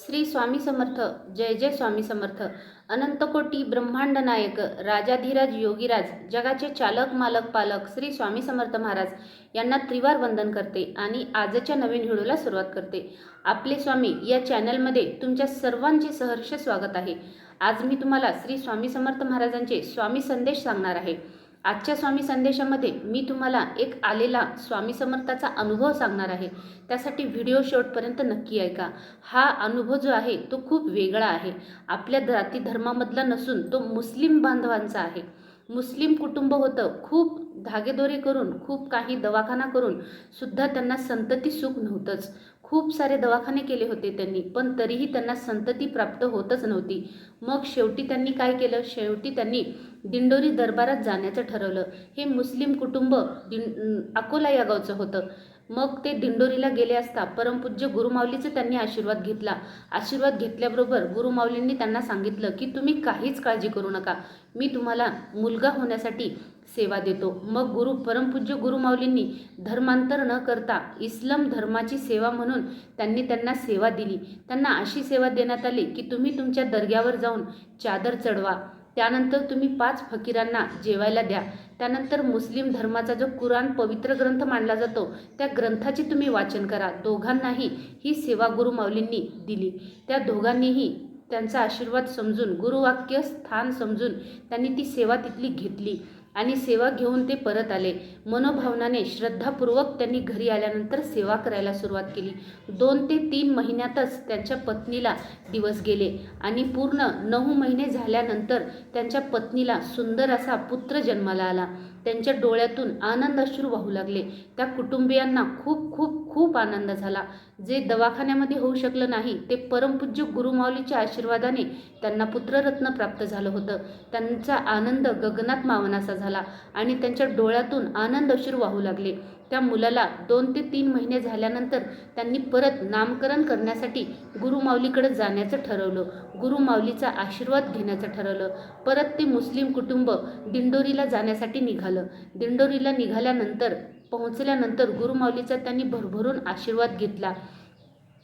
श्री स्वामी समर्थ जय जय स्वामी समर्थ. अनंतकोटी ब्रह्मांड नायक राजाधिराज योगीराज जगाचे चालक मालक पालक श्री स्वामी समर्थ महाराज यांना त्रिवार वंदन करते आणि आजच्या नवीन व्हिडिओला सुरुवात करते. आपले स्वामी या चॅनलमध्ये तुमच्या सर्वांचे सहर्ष स्वागत आहे. आज मी तुम्हाला श्री स्वामी समर्थ महाराजांचे स्वामी संदेश सांगणार आहे. आजच्या स्वामी संदेशामध्ये मी तुम्हाला एक आलेला स्वामी समर्थाचा अनुभव सांगणार आहे. त्यासाठी व्हिडिओ शेवटपर्यंत नक्की ऐका. हा अनुभव जो आहे तो खूप वेगळा आहे. आपल्या जाती धर्मामधला नसून तो मुस्लिम बांधवांचा आहे. मुस्लिम कुटुंब होतं खूप धागेदोरे करून खूप काही दवाखाना करून सुद्धा त्यांना संतती सुख नव्हतंच. खूप सारे दवाखाने केले होते त्यांनी पण तरीही त्यांना संतती प्राप्त होतच नव्हती. मग शेवटी त्यांनी काय केलं? शेवटी त्यांनी दिंडोरी दरबारात जाण्याचं ठरवलं. हे मुस्लिम कुटुंब दिं अकोला या गावचं होतं. मग ते दिंडोरीला गेले असता परमपूज्य गुरुमाऊलीचा त्यांनी आशीर्वाद घेतला. आशीर्वाद घेतल्याबरोबर गुरुमाऊलींनी त्यांना सांगितलं की तुम्ही काहीच काळजी करू नका. मी तुम्हाला मुलगा होण्यासाठी सेवा देतो. मग गुरु परमपूज्य गुरुमाऊलींनी धर्मांतर न करता इस्लाम धर्माची सेवा म्हणून त्यांनी त्यांना सेवा दिली. त्यांना अशी सेवा देण्यात आली की तुम्ही तुमच्या दर्ग्यावर जाऊन चादर चढवा. त्यानंतर तुम्ही पाच फकीरांना जेवायला द्या. त्यानंतर मुस्लिम धर्माचा जो कुराण पवित्र ग्रंथ मानला जातो त्या ग्रंथाचे तुम्ही वाचन करा. दोघांनाही ही सेवा गुरु माऊलींनी दिली. त्या दोघांनीही त्यांचा आशीर्वाद समजून गुरुवाक्य स्थान समजून त्यांनी ती सेवा तिथली घेतली. आणि सेवा घेऊन ते परत आले. मनोभावनाने श्रद्धापूर्वक त्यांनी घरी आल्यानंतर सेवा करायला सुरुवात केली. दोन ते तीन महिन्यातच त्यांच्या पत्नीला दिवस गेले आणि पूर्ण नऊ महिने झाल्यानंतर त्यांच्या पत्नीला सुंदर असा पुत्र जन्माला आला. त्यांच्या डोळ्यातून आनंद अश्रू वाहू लागले. त्या कुटुंबियांना खूप खूप खूप आनंद झाला. जे दवाखान्यामध्ये होऊ शकलं नाही ते परमपूज्य गुरुमाऊलीच्या आशीर्वादाने त्यांना पुत्ररत्न प्राप्त झालं होतं. त्यांचा आनंद गगनात मावनासा झाला आणि त्यांच्या डोळ्यातून आनंद अश्रू वाहू लागले. त्या मुलाला दोन ते तीन महिने झाल्यानंतर त्यांनी परत नामकरण करण्यासाठी गुरुमाऊलीकडे जाण्याचं ठरवलं. गुरुमाऊलीचा आशीर्वाद घेण्याचं ठरवलं. परत ते मुस्लिम कुटुंब दिंडोरीला जाण्यासाठी निघालं. दिंडोरीला निघाल्यानंतर पोहोचल्यानंतर गुरुमाऊलीचा त्यांनी भरभरून आशीर्वाद घेतला.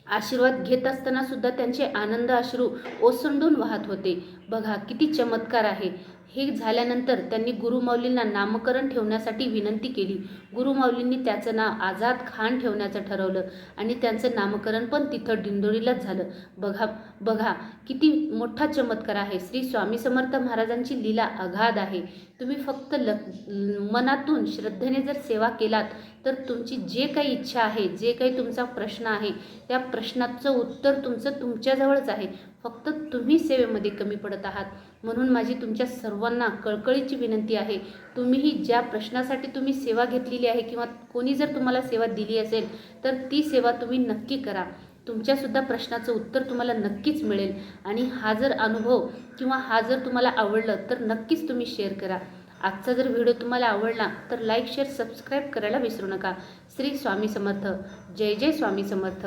आशीर्वाद घेत असताना सुद्धा त्यांचे आनंद अश्रू ओसंडून वाहत होते. बघा किती चमत्कार आहे. हे झाल्यानंतर त्यांनी गुरुमाऊलींना नामकरण ठेवण्यासाठी विनंती केली. गुरुमाऊलींनी त्याचं नाव आझाद खान ठेवण्याचं ठरवलं आणि त्यांचं नामकरण पण तिथं दिंडोरीलाच झालं. बघा बघा किती मोठा चमत्कार आहे. श्री स्वामी समर्थ महाराजांची लीला अगाध आहे. तुम्ही फक्त ल मनातून श्रद्धेने जर सेवा केलात तर तुमची जे काही इच्छा आहे जे काही तुमचा प्रश्न आहे त्या प्रश्नाचं उत्तर तुमचं तुमच्याजवळच आहे. फक्त तुम्ही सेवेमध्ये कमी पडत आहात. म्हणून माझी तुमच्या सर्वांना कळकळीची विनंती आहे. तुम्हीही ज्या प्रश्नासाठी तुम्ही सेवा घेतलेली आहे किंवा कोणी जर तुम्हाला सेवा दिली असेल तर ती सेवा तुम्ही नक्की करा. तुमच्यासुद्धा प्रश्नाचं उत्तर तुम्हाला नक्कीच मिळेल. आणि हा जर अनुभव किंवा हा जर तुम्हाला आवडलं तर नक्कीच तुम्ही शेअर करा. आजचा जर व्हिडिओ तुम्हाला आवडला तर लाईक शेअर सबस्क्राईब करायला विसरू नका. श्री स्वामी समर्थ. जय जय स्वामी समर्थ.